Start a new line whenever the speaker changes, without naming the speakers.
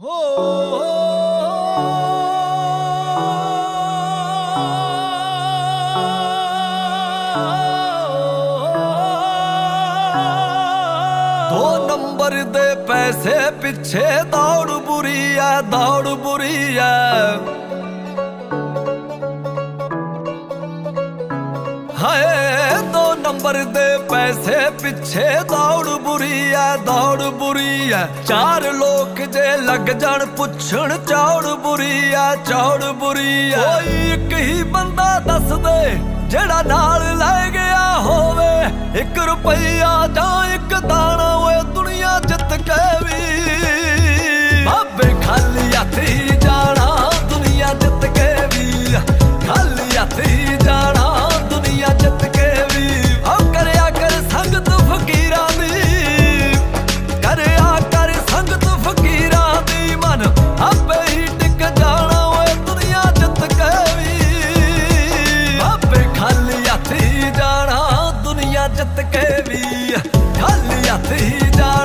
ਦੋ ਨੰਬਰ ਦੇ ਪੈਸੇ ਪਿੱਛੇ ਦੌੜ ਬੁਰੀ ਐ ਦੌੜ ਬੁਰੀ ਐ ਹਾਏ ਨੰਬਰ ਦੇ ਪੈਸੇ ਪਿੱਛੇ ਦੌੜ ਬੁਰੀ ਐ, ਦੌੜ ਬੁਰੀ ਐ। ਚਾਰ ਲੋਕ ਜੇ ਲੱਗ ਜਾਣ ਪੁੱਛਣ, ਚੌੜ ਬੁਰੀ ਐ, ਚੌੜ ਬੁਰੀ ਐ। ਕੋਈ ਇੱਕ ਹੀ ਬੰਦਾ ਦੱਸ ਦੇ, ਜਿਹੜਾ ਨਾਲ ਲੈ ਗਿਆ ਕੇ ਵੀ ਖਾਲੀ ਹੱਥ ਹੀ ਜਾ